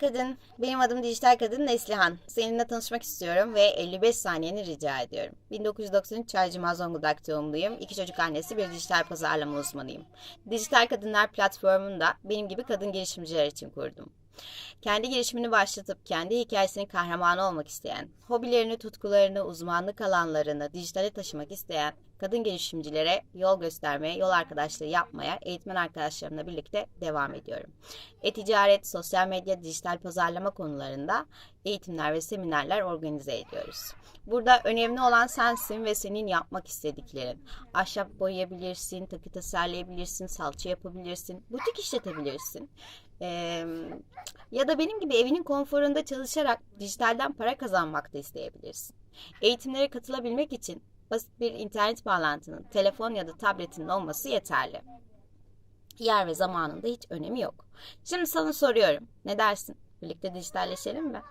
Kadın, benim adım Dijital Kadın Neslihan. Seninle tanışmak istiyorum ve 55 saniyeni rica ediyorum. 1993 Çaycıma Zonguldak doğumluyum. İki çocuk annesi, bir dijital pazarlama uzmanıyım. Dijital Kadınlar platformunu da benim gibi kadın girişimciler için kurdum. Kendi girişimini başlatıp kendi hikayesinin kahramanı olmak isteyen, hobilerini, tutkularını, uzmanlık alanlarını dijitale taşımak isteyen kadın girişimcilere yol göstermeye, yol arkadaşlığı yapmaya eğitmen arkadaşlarımla birlikte devam ediyorum. E-ticaret, sosyal medya, dijital pazarlama konularında eğitimler ve seminerler organize ediyoruz. Burada önemli olan sensin ve senin yapmak istediklerin. Ahşap boyayabilirsin, takı tasarlayabilirsin, salça yapabilirsin, butik işletebilirsin. Ee, ya da benim gibi evinin konforunda çalışarak dijitalden para kazanmak da isteyebilirsin. Eğitimlere katılabilmek için basit bir internet bağlantının, telefon ya da tabletinin olması yeterli. Yer ve zamanında hiç önemi yok. Şimdi sana soruyorum. Ne dersin? Birlikte dijitalleşelim mi?